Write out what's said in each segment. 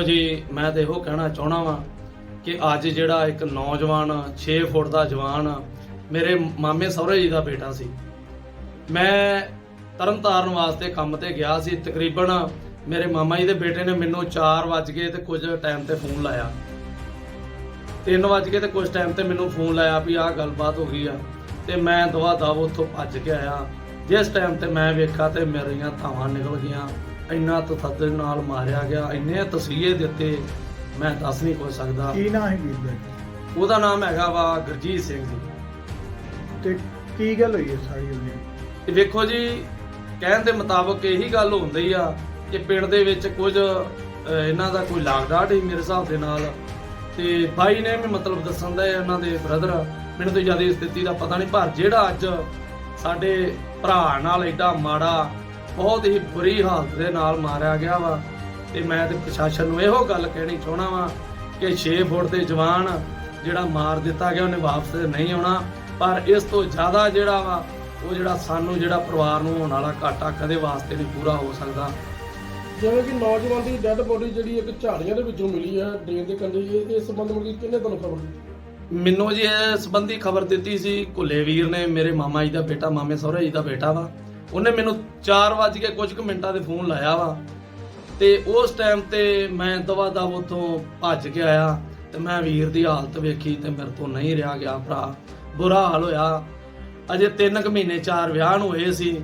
ਵੇਖੋ ਜੀ, ਮੈਂ ਤੇ ਇਹੋ ਕਹਿਣਾ ਚਾਹਣਾ ਵਾਂ ਕਿ ਅੱਜ ਜਿਹੜਾ ਇੱਕ ਨੌਜਵਾਨ 6 ਫੁੱਟ ਦਾ ਜਵਾਨ ਮੇਰੇ ਮਾਮੇ ਸਹੁਰੇ ਜੀ ਦਾ ਬੇਟਾ ਸੀ। ਮੈਂ ਤਰਨਤਾਰਨ ਵਾਸਤੇ ਕੰਮ ਤੇ ਗਿਆ ਸੀ। ਤਕਰੀਬਨ ਮੇਰੇ ਮਾਮਾ ਜੀ ਦੇ ਬੇਟੇ ਨੇ ਮੈਨੂੰ 4 ਵਜ ਗਏ ਤੇ ਕੁਝ ਟਾਈਮ ਤੇ ਫੋਨ ਲਾਇਆ। 3 ਵਜ ਗਏ ਤੇ ਕੁਝ ਟਾਈਮ ਤੇ ਮੈਨੂੰ ਫੋਨ ਲਾਇਆ ਵੀ ਆਹ ਗੱਲਬਾਤ ਹੋ ਗਈ ਆ ਤੇ ਮੈਂ ਦਵਾ ਦਵ ਉੱਥੋਂ ਭੱਜ ਕੇ ਆਇਆ। ਜਿਸ ਟਾਈਮ ਤੇ ਮੈਂ ਵੇਖਾ ਤੇ ਮੇਰੀਆਂ ਥਾਵਾਂ ਨਿਕਲ ਗਈਆਂ। ਇੰਨਾ ਤਸੱਦਦ ਨਾਲ ਮਾਰਿਆ ਗਿਆ ਇੰਨੇ ਤਸੀਹੇ ਦਿੱਤੇ ਮੈਂ ਦੱਸ ਨਹੀਂ ਕੁਝ ਸਕਦਾ। ਕੀ ਨਾਂ ਹੈ ਵੀਰ ਦਾ? ਉਹਦਾ ਨਾਮ ਹੈਗਾ ਵਾ ਗੁਰਜੀਤ ਸਿੰਘ ਜੀ। ਤੇ ਕੀ ਗੱਲ ਹੋਈ ਹੈ ਸਾਰੀ ਉਹਦੀ? ਤੇ ਵੇਖੋ ਜੀ ਕਹਿਣ ਦੇ ਮੁਤਾਬਕ ਇਹੀ ਗੱਲ ਹੁੰਦੀ ਆ ਕਿ ਪਿੰਡ ਦੇ ਵਿੱਚ ਕੁਝ ਇਹਨਾਂ ਦਾ ਕੋਈ ਲਾਗਡਾਟ ਹੀ ਮੇਰੇ ਹਿਸਾਬ ਦੇ ਨਾਲ। ਤੇ ਬਾਈ ਨੇ ਵੀ ਮਤਲਬ ਦੱਸਣ ਦਾ ਇਹਨਾਂ ਦੇ ਬ੍ਰਦਰ ਮੈਨੂੰ ਤਾਂ ਜ਼ਿਆਦਾ ਸਥਿਤੀ ਦਾ ਪਤਾ ਨਹੀਂ ਪਰ ਜਿਹੜਾ ਅੱਜ ਸਾਡੇ ਭਰਾ ਨਾਲ ਐਡਾ ਮਾੜਾ ਬਹੁਤ ਹੀ ਬੁਰੀ ਹਾਲਤ ਦੇ ਨਾਲ ਮਾਰਿਆ ਗਿਆ ਵਾ ਤੇ ਮੈਂ ਤੇ ਪ੍ਰਸ਼ਾਸਨ ਨੂੰ ਇਹੋ ਗੱਲ ਕਹਿਣੀ ਚਾਹਣਾ ਵਾ ਕਿ 6 ਫੁੱਟ ਦੇ ਜਵਾਨ ਜਿਹੜਾ ਮਾਰ ਦਿੱਤਾ ਗਿਆ ਉਹਨੇ ਵਾਪਸ ਨਹੀਂ ਆਉਣਾ। ਪਰ ਇਸ ਤੋਂ ਜ਼ਿਆਦਾ ਜਿਹੜਾ ਵਾ ਉਹ ਜਿਹੜਾ ਸਾਨੂੰ ਜਿਹੜਾ ਪਰਿਵਾਰ ਨੂੰ ਹੋਣ ਵਾਲਾ ਘਾਟਾ ਕਦੇ ਵਾਸਤੇ ਨਹੀਂ ਪੂਰਾ ਹੋ ਸਕਦਾ। ਜਿਵੇਂ ਕਿ ਨੌਜਵਾਨ ਦੀ ਡੈੱਡ ਬੋਡੀ ਜਿਹੜੀ ਇੱਕ ਝਾੜੀਆਂ ਦੇ ਵਿੱਚੋਂ ਮਿਲੀ ਹੈ ਡਰੇਨ ਦੇ ਕੰਢੇ ਇਹ ਇਸ ਸੰਬੰਧ ਵਿੱਚ ਕਿੰਨੇ ਤੁਹਾਨੂੰ ਖਬਰ ਮੈਨੂੰ ਜੀ ਇਹ ਸੰਬੰਧੀ ਖਬਰ ਦਿੱਤੀ ਸੀ ਕੁੱਲੇ ਵੀਰ ਨੇ ਮੇਰੇ ਮਾਮਾ ਜੀ ਦਾ ਬੇਟਾ ਮਾਮੇ ਸਹੁਰੇ ਜੀ ਦਾ ਬੇਟਾ ਵਾ। ਉਹਨੇ ਮੈਨੂੰ 4 ਵਜੇ ਕੇ ਕੁਝ ਕੁ ਮਿੰਟਾਂ ਦੇ ਫੋਨ ਲਾਇਆ ਵਾ। ਤੇ ਉਸ ਟਾਈਮ ਤੇ ਮੈਂ ਦਵਾ ਦਵ ਉੱਥੋਂ ਭੱਜ ਕੇ ਆਇਆ ਤੇ ਮੈਂ ਵੀਰ ਦੀ ਹਾਲਤ ਵੇਖੀ ਤੇ ਮੇਰੇ ਤੋਂ ਨਹੀਂ ਰਿਹਾ ਗਿਆ ਭਰਾ। ਬੁਰਾ ਹਾਲ ਹੋਇਆ। ਅਜੇ 3 ਕੁ ਮਹੀਨੇ ਚਾਰ ਵਿਆਹ ਨੂੰ ਹੋਏ ਸੀ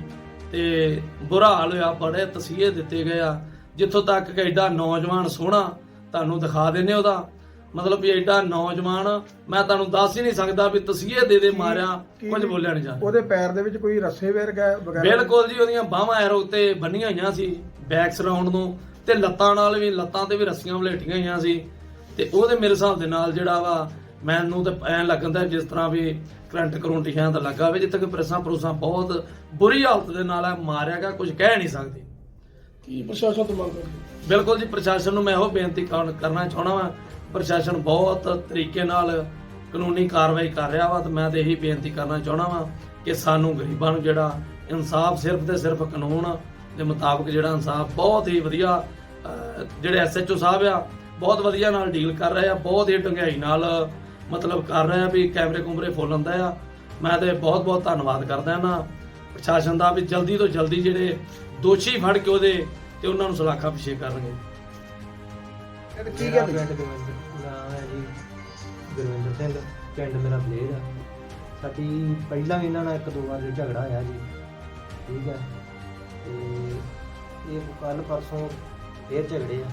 ਤੇ ਬੁਰਾ ਹਾਲ ਹੋਇਆ, ਬੜੇ ਤਸੀਹੇ ਦਿੱਤੇ ਗਏ ਆ। ਜਿੱਥੋਂ ਤੱਕ ਕਿ ਐਡਾ ਨੌਜਵਾਨ ਸੋਹਣਾ ਤੁਹਾਨੂੰ ਦਿਖਾ ਦਿੰਨੇ ਉਹਦਾ। ਮਤਲਬ ਵੀ ਐਡਾ ਨੌਜਵਾਨ ਮੈਂ ਤੁਹਾਨੂੰ ਦੱਸ ਹੀ ਨਹੀਂ ਸਕਦਾ ਵੀ ਤਸੀਹੇ ਦੇ ਦੇ ਮਾਰਿਆ ਕੁਝ ਬੋਲਿਆ ਨਹੀਂ ਜਾਂਦਾ ਉਹਦੇ ਪੈਰ ਦੇ ਵਿੱਚ ਕੋਈ ਰੱਸੇ ਵਗੈਰਾ ਵਗੈਰਾ ਬਿਲਕੁਲ ਜੀ ਉਹਦੀਆਂ ਬਾਹਾਂ ਐਰੋ ਤੇ ਬੰਨੀਆਂ ਹੋਈਆਂ ਸੀ ਬੈਕ ਸਰਾਉਂਡ ਨੂੰ ਤੇ ਲੱਤਾਂ ਨਾਲ ਵੀ ਲੱਤਾਂ ਤੇ ਵੀ ਰੱਸੀਆਂ ਵਲੇਟੀਆਂ ਹੋਈਆਂ ਸੀ। ਤੇ ਉਹਦੇ ਮੇਰੇ ਹਿਸਾਬ ਦੇ ਨਾਲ ਜਿਹੜਾ ਵਾ ਮੈਨੂੰ ਤਾਂ ਐਂ ਲੱਗਦਾ ਜਿਸ ਤਰ੍ਹਾਂ ਵੀ ਕਰੰਟ ਕਰੰਟ ਤਾਂ ਲੱਗਾ ਹੋਵੇ ਜਿੱਥੇ ਕਿ ਪ੍ਰੈਸਾਂ ਪ੍ਰੂਸਾਂ ਬਹੁਤ ਬੁਰੀ ਹਾਲਤ ਦੇ ਨਾਲ ਮਾਰਿਆ ਗਿਆ ਕੁਝ ਕਹਿ ਨਹੀਂ ਸਕਦੇ। ਕੀ ਪ੍ਰਸ਼ਾਸਨ ਤੋਂ ਮੰਗ ਬਿਲਕੁਲ ਜੀ ਪ੍ਰਸ਼ਾਸਨ ਨੂੰ ਮੈਂ ਇਹੋ ਬੇਨਤੀ ਕਰਨਾ ਚਾਹਣਾ ਵਾਂ ਪ੍ਰਸ਼ਾਸਨ ਬਹੁਤ ਤਰੀਕੇ ਨਾਲ ਕਾਨੂੰਨੀ ਕਾਰਵਾਈ ਕਰ ਰਿਹਾ ਵਾ ਤੇ ਮੈਂ ਤੇ ਇਹੀ ਬੇਨਤੀ ਕਰਨਾ ਚਾਹਣਾ ਵਾਂ ਕਿ ਸਾਨੂੰ ਗਰੀਬਾਂ ਨੂੰ ਜਿਹੜਾ ਇਨਸਾਫ ਸਿਰਫ ਤੇ ਸਿਰਫ ਕਾਨੂੰਨ ਦੇ ਮੁਤਾਬਕ ਜਿਹੜਾ ਇਨਸਾਫ ਬਹੁਤ ਹੀ ਵਧੀਆ ਅਹ, ਜਿਹੜੇ ਐਸਐਚਓ ਸਾਹਿਬ ਆ ਬਹੁਤ ਵਧੀਆ ਨਾਲ ਡੀਲ ਕਰ ਰਹੇ ਆ ਬਹੁਤ ਹੀ ਡੰਗਾਈ ਨਾਲ ਮਤਲਬ ਕਰ ਰਹੇ ਆ ਵੀ ਕੈਮਰੇ ਕੁਮਰੇ ਫੁੱਲ ਹੁੰਦਾ ਆ। ਮੈਂ ਤੇ ਬਹੁਤ ਬਹੁਤ ਧੰਨਵਾਦ ਕਰਦਾ ਨਾ ਪ੍ਰਸ਼ਾਸਨ ਦਾ ਵੀ ਜਲਦੀ ਤੋਂ ਜਲਦੀ ਜਿਹੜੇ ਦੋਸ਼ੀ ਫੜ ਕੇ ਉਹਦੇ ਤੇ ਉਹਨਾਂ ਨੂੰ ਸਲਾਖਾ ਪਿਛੇ ਕਰਨਗੇ। ਕੀ ਗੱਲ ਗੋਬਿੰਦ ਨਾਮ ਹੈ ਜੀ ਗੁਰਵਿੰਦਰ ਸਿੰਘ। ਪਿੰਡ ਮੇਰਾ ਬਲੇਰ ਆ। ਸਾਡੀ ਪਹਿਲਾਂ ਵੀ ਇਹਨਾਂ ਨਾਲ ਇੱਕ ਦੋ ਵਾਰ ਝਗੜਾ ਹੋਇਆ ਜੀ। ਠੀਕ ਹੈ ਤੇ ਇਹ ਕੱਲ ਪਰਸੋਂ ਫੇਰ ਝਗੜੇ ਆ।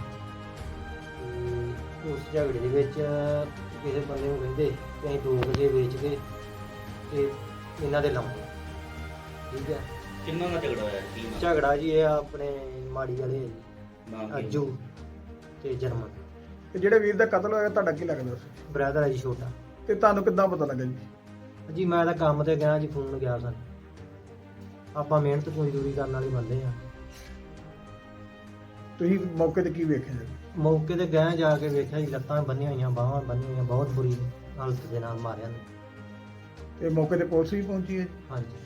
ਤੇ ਉਸ ਝਗੜੇ ਦੇ ਵਿੱਚ ਕਿਸੇ ਬੰਦੇ ਨੂੰ ਕਹਿੰਦੇ ਕਿ ਅਸੀਂ ਦੋ ਵਜੇ ਵੇਚ ਕੇ ਤੇ ਇਹਨਾਂ ਦੇ ਲਾਉਂਦੇ ਠੀਕ ਹੈ ਕਿੰਨਾ ਦਾ ਝਗੜਾ ਹੋਇਆ? ਝਗੜਾ ਜੀ ਇਹ ਆਪਣੇ ਮਾੜੀ ਵਾਲੇ ਨਾਮ ਕੀ? ਅੱਜੂ। ਤੇ ਜਰਮਨ। ਤੇ ਜਿਹੜੇ ਵੀਰ ਦਾ ਕਤਲ ਹੋਇਆ ਤੁਹਾਡਾ ਕੀ ਲੱਗਦਾ? ਸੀ ਬ੍ਰਦਰ ਹੈ ਜੀ ਛੋਟਾ। ਤੇ ਤੁਹਾਨੂੰ ਕਿੱਦਾਂ ਪਤਾ ਲੱਗਾ ਜੀ? ਜੀ ਮੈਂ ਤਾਂ ਕੰਮ ਤੇ ਗਿਆ ਜੀ ਫੋਨ ਗਿਆ ਸਨ ਆਪਾਂ ਮਿਹਨਤ ਮਜ਼ਦੂਰੀ ਕਰਨ ਵਾਲੇ ਬੰਦੇ ਆ। ਤੁਸੀਂ ਮੌਕੇ ਤੇ ਕੀ ਵੇਖਿਆ ਜੀ? ਮੌਕੇ ਤੇ ਗਏ ਜਾ ਕੇ ਵੇਖਿਆ ਜੀ ਲੱਤਾਂ ਬੰਨੀਆਂ ਹੋਈਆਂ ਬਾਹਾਂ ਬੰਨੀਆਂ ਹੋਈਆਂ ਬਹੁਤ ਬੁਰੀ ਹਾਲਤ ਦੇ ਨਾਲ ਮਾਰਿਆ ਨੇ। ਤੇ ਮੌਕੇ ਤੇ ਪੁਲਿਸ ਵੀ ਪਹੁੰਚੀ ਹੈ ਹਾਂਜੀ।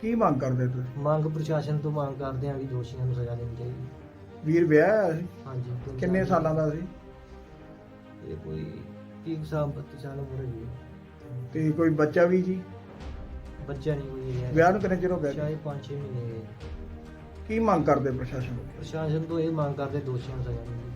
ਕੀ ਮੰਗ ਕਰਦੇ ਤੁਸੀਂ? ਮੰਗ ਪ੍ਰਸ਼ਾਸਨ ਤੋਂ ਮੰਗ ਕਰਦੇ ਆ ਵੀ ਦੋਸ਼ੀਆਂ ਨੂੰ ਸਜ਼ਾ ਦੇਣੀ ਚਾਹੀਦੀ। ਵੀਰ ਵਿਆਹ ਹੋਇਆ ਸੀ? ਹਾਂਜੀ ਕਿੰਨੇ ਸਾਲ ਸਾਲਾਂ ਦਾ ਸੀ? ਇਹ ਕੋਈ 30 ਸਾਲ 32 ਸਾਲ ਉਮਰ ਹੈ। ਤੇ ਕੋਈ ਬੱਚਾ ਵੀ ਜੀ? ਬੱਚਾ ਨਹੀਂ ਕੋਈ ਹੈ ਵਿਆਹ ਨੂੰ ਕਿੰਨੇ ਚਿਰ ਹੋ ਗਿਆ ਜੀ? ਸ਼ਾਇਦ 5-6 ਮਹੀਨੇ ਹੋਏ। ਕੀ ਮੰਗ ਕਰਦੇ ਪ੍ਰਸ਼ਾਸਨ ਤੋਂ? ਪ੍ਰਸ਼ਾਸਨ ਤੋਂ ਇਹ ਮੰਗ ਕਰਦੇ ਦੋਸ਼ੀਆਂ ਨੂੰ ਸਜ਼ਾ ਦੇਣੀ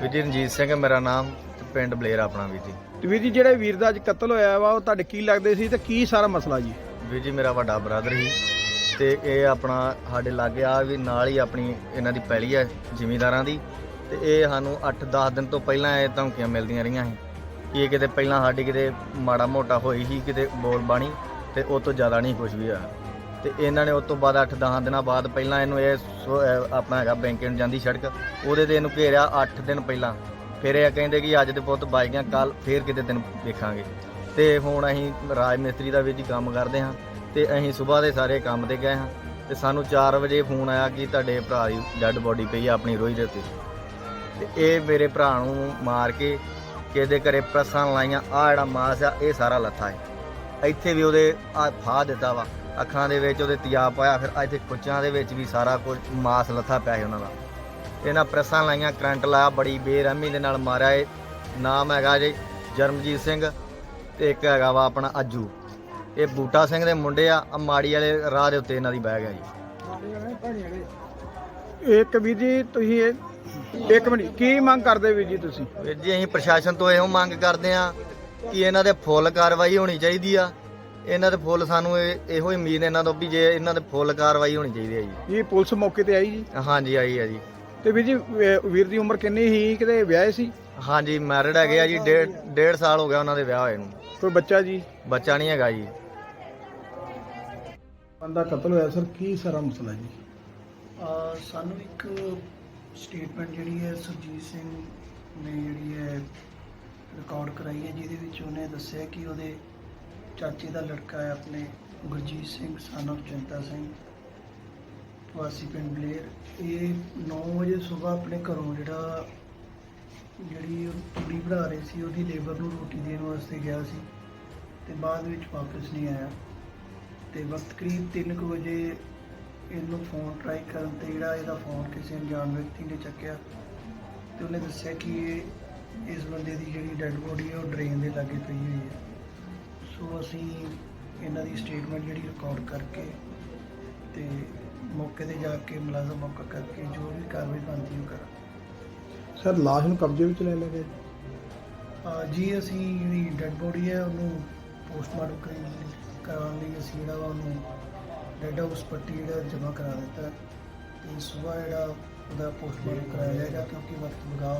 ਵੀਰ ਜੀ ਰਣਜੀਤ ਸਿੰਘ ਹੈ ਮੇਰਾ ਨਾਮ ਤੇ ਪਿੰਡ ਬਲੇਰ ਆਪਣਾ ਵੀਰ ਜੀ। ਤੇ ਵੀਰ ਜੀ ਜਿਹੜੇ ਵੀਰ ਦਾ ਅੱਜ ਕਤਲ ਹੋਇਆ ਵਾ ਉਹ ਤੁਹਾਡੇ ਕੀ ਲੱਗਦੇ ਸੀ ਤੇ ਕੀ ਸਾਰਾ ਮਸਲਾ ਜੀ? ਵੀਰ ਜੀ ਮੇਰਾ ਵੱਡਾ ਬ੍ਰਦਰ ਸੀ। ਤੇ ਇਹ ਆਪਣਾ ਸਾਡੇ ਲਾਗੇ ਆ ਵੀ ਨਾਲ ਹੀ ਆਪਣੀ ਇਹਨਾਂ ਦੀ ਪੈਲੀ ਹੈ ਜ਼ਿਮੀਂਦਾਰਾਂ ਦੀ ਤੇ ਇਹ ਸਾਨੂੰ 8-10 ਦਿਨ ਤੋਂ ਪਹਿਲਾਂ ਇਹ ਧਮਕੀਆਂ ਮਿਲਦੀਆਂ ਰਹੀਆਂ ਸੀ ਕਿ ਇਹ ਕਿਤੇ ਪਹਿਲਾਂ ਸਾਡੀ ਕਿਤੇ ਮਾੜਾ ਮੋਟਾ ਹੋਈ ਸੀ, ਕਿਤੇ ਬੋਲ ਬਾਣੀ ਤੇ ਉਹ ਤੋਂ ਜ਼ਿਆਦਾ ਨਹੀਂ ਕੁਝ ਵੀ ਹੋਇਆ। ਤੇ ਇਹਨਾਂ ਨੇ ਉਸ ਤੋਂ ਬਾਅਦ 8-10 ਦਿਨਾਂ ਬਾਅਦ ਪਹਿਲਾਂ ਇਹਨੂੰ ਇਹ ਸੋ- ਆਪਣਾ ਹੈਗਾ ਬੈਂਕ ਨੂੰ ਜਾਂਦੀ ਸੜਕ, ਉਹਦੇ ਤੇ ਇਹਨੂੰ ਘੇਰਿਆ 8 ਦਿਨ ਪਹਿਲਾਂ। ਫਿਰ ਇਹ ਕਹਿੰਦੇ ਕਿ ਅੱਜ ਦੇ ਪੁੱਤ ਬਾਈ ਗਿਆ ਕੱਲ ਫੇਰ ਕਿਤੇ ਦਿਨ ਦੇਖਾਂਗੇ। ਤੇ ਹੁਣ ਅਸੀਂ ਰਾਜ ਮਿਸਤਰੀ ਦਾ ਵੀ ਜੀ ਕੰਮ ਕਰਦੇ ਹਾਂ। ਤੇ ਅਸੀਂ ਸਵੇਰ ਦੇ ਸਾਰੇ ਕੰਮ ਤੇ ਗਏ ਹਾਂ ਤੇ ਸਾਨੂੰ 4 ਵਜੇ ਫੋਨ ਆਇਆ ਕਿ ਤੁਹਾਡੇ ਭਰਾ ਦੀ ਡੈੱਡ ਬੋਡੀ ਪਈ ਆ ਆਪਣੀ ਰੋਈ ਦੇ ਉੱਤੇ। ਤੇ ਇਹ ਮੇਰੇ ਭਰਾ ਨੂੰ ਮਾਰ ਕੇ ਕਿਹਦੇ ਘਰੇ ਪ੍ਰਸਾਂ ਲਾਈਆਂ ਆ ਜਿਹੜਾ ਮਾਸ ਆ, ਇਹ ਸਾਰਾ ਲੱਥਾ ਹੈ। ਇੱਥੇ ਵੀ ਉਹਦੇ ਆ ਫਾਹ ਦਿੱਤਾ ਵਾ, ਅੱਖਾਂ ਦੇ ਵਿੱਚ ਉਹਦੇ ਤਿਆਬ ਪਾਇਆ, ਫਿਰ ਇੱਥੇ ਕੁੱਚਾਂ ਦੇ ਵਿੱਚ ਵੀ ਸਾਰਾ ਕੁਝ ਮਾਸ ਲੱਥਾ ਪਿਆ ਸੀ ਉਹਨਾਂ ਦਾ। ਇਹਨਾਂ ਪ੍ਰੈਸਾਂ ਲਾਈਆਂ, ਕਰੰਟ ਲਾਇਆ, ਬੜੀ ਬੇਰਹਿਮੀ ਦੇ ਨਾਲ ਮਾਰਿਆ ਇਹ। ਨਾਮ ਹੈਗਾ ਜੀ ਜਰਮਜੀਤ ਸਿੰਘ ਤੇ ਇੱਕ ਹੈਗਾ ਵਾ ਆਪਣਾ ਅੱਜੂ। ਇਹ ਬੂਟਾ ਸਿੰਘ ਦੇ ਮੁੰਡੇ ਆ ਮਾੜੀ ਵਾਲੇ ਰਾਹ ਦੇ ਉੱਤੇ ਇਹਨਾਂ ਦੀ ਬੈਗ ਹੈ ਜੀ। ਇੱਕ ਵੀਰ ਜੀ ਤੁਸੀਂ ਇਹ ਇੱਕ ਮਿੰਟ ਕੀ ਮੰਗ ਕਰਦੇ ਵੀਰ ਜੀ ਤੁਸੀਂ? ਵੀਰ ਜੀ ਅਸੀਂ ਪ੍ਰਸ਼ਾਸਨ ਤੋਂ ਇਹੋ ਮੰਗ ਕਰਦੇ ਆ ਕਿ ਇਹਨਾਂ ਦੇ ਫੁੱਲ ਕਾਰਵਾਈ ਹੋਣੀ ਚਾਹੀਦੀ ਆ। ਇਹਨਾਂ ਦੇ ਫੁੱਲ ਸਾਨੂੰ ਇਹ- ਇਹੋ ਹੀ ਉਮੀਦ ਇਹਨਾਂ ਤੋਂ ਵੀ ਜੇ ਇਹਨਾਂ ਦੇ ਫੁੱਲ ਕਾਰਵਾਈ ਹੋਣੀ ਚਾਹੀਦੀ ਹੈ ਜੀ। ਇਹ ਪੁਲਿਸ ਮੌਕੇ ਤੇ ਆਈ ਜੀ? ਹਾਂਜੀ ਆਈ ਹੈ ਜੀ। ਤੇ ਵੀਰ ਜੀ ਵ- ਵੀਰ ਦੀ ਉਮਰ ਕਿੰਨੀ ਸੀ? ਕਿਤੇ ਵਿਆਹੇ ਸੀ? ਹਾਂਜੀ ਮੈਰਿਡ ਹੈਗੇ ਆ ਜੀ ਡੇਢ ਡੇਢ ਸਾਲ ਹੋ ਗਿਆ ਉਹਨਾਂ ਦੇ ਵਿਆਹ ਹੋਏ ਨੂੰ। ਕੋਈ ਬੱਚਾ ਜੀ? ਬੱਚਾ ਨਹੀਂ ਹੈਗਾ ਜੀ। ਬੰਦਾ ਕਤਲ ਹੋਇਆ, ਸਰ, ਕੀ ਸਾਰਾ ਮਸਲਾ ਜੀ? ਅਹ ਸਾਨੂੰ ਇੱਕ ਸਟੇਟਮੈਂਟ ਜਿਹੜੀ ਹੈ, ਸੁਰਜੀਤ ਸਿੰਘ ਨੇ ਜਿਹੜੀ ਹੈ ਰਿਕਾਰਡ ਕਰਾਈ ਹੈ, ਜਿਹਦੇ ਵਿੱਚ ਉਹਨੇ ਦੱਸਿਆ ਕਿ ਉਹਦੇ ਚਾਚੇ ਦਾ ਲੜਕਾ ਹੈ ਆਪਣੇ ਗੁਰਜੀਤ ਸਿੰਘ, son of ਚਿੰਤਾ ਸਿੰਘ, ਵਾਸੀ ਪਿੰਡ ਬਲੇਰ। ਇਹ 9 ਵਜੇ ਸਵੇਰ ਆਪਣੇ ਘਰੋਂ ਜਿਹੜਾ, ਜਿਹੜੀ ਉਹ ਤੂੜੀ ਬਣਾ ਰਹੇ ਸੀ, ਉਹਦੀ ਲੇਬਰ ਨੂੰ ਰੋਟੀ ਦੇਣ ਵਾਸਤੇ ਗਿਆ ਸੀ ਤੇ ਬਾਅਦ ਵਿੱਚ ਵਾਪਸ ਨਹੀਂ ਆਇਆ। ਤੇ ਵਕਤ ਕਰੀਬ 3 ਵਜੇ ਇਹਨੂੰ ਫੋਨ ਟਰਾਈ ਕਰਨ ਤੇ ਜਿਹੜਾ ਇਹਦਾ ਫੋਨ ਕਿਸੇ ਅਣਜਾਣ ਵਿਅਕਤੀ ਨੇ ਚੱਕਿਆ ਤੇ ਉਹਨੇ ਦੱਸਿਆ ਕਿ ਇਹ ਇਸ ਬੰਦੇ ਦੀ ਜਿਹੜੀ ਡੈੱਡ ਬੋਡੀ ਹੈ ਉਹ ਡਰੇਨ ਦੇ ਲਾਗੇ ਪਈ ਹੋਈ ਹੈ। ਸੋ ਅਸੀਂ ਇਹਨਾਂ ਦੀ ਸਟੇਟਮੈਂਟ ਜਿਹੜੀ ਰਿਕਾਰਡ ਕਰਕੇ ਤੇ ਮੌਕੇ ਤੇ ਜਾ ਕੇ ਮੁਲਾਜ਼ਮ ਮੌਕਾ ਕਰਕੇ ਜੋ ਵੀ ਕਾਰਵਾਈ ਬਣਦੀ ਉਹ ਕਰਾਂ ਸਰ ਲਾਸ਼ ਨੂੰ ਕਬਜ਼ੇ ਵਿੱਚ ਲੈ ਲਿਆ ਗਿਆ? ਜੀ? ਅਸੀਂ ਜਿਹੜੀ ਡੈੱਡ ਬੋਡੀ ਹੈ ਉਹਨੂੰ ਪੋਸਟਮਾਰਟਮ ਕਰਨ ਲਈ ਅਸੀਂ ਜਿਹੜਾ ਵਾ ਉਹਨੂੰ ਡੈੱਡ ਹਾਊਸ ਪੱਟੀ ਜਿਹੜਾ ਜਮ੍ਹਾਂ ਕਰਾ ਦਿੱਤਾ ਤੇ ਸਵੇਰ ਜਿਹੜਾ ਉਹਦਾ ਪੋਸਟਮਾਰਟਮ ਕਰਾਇਆ ਜਾਏਗਾ ਕਿਉਂਕਿ ਵਕਤ ਬਗਾ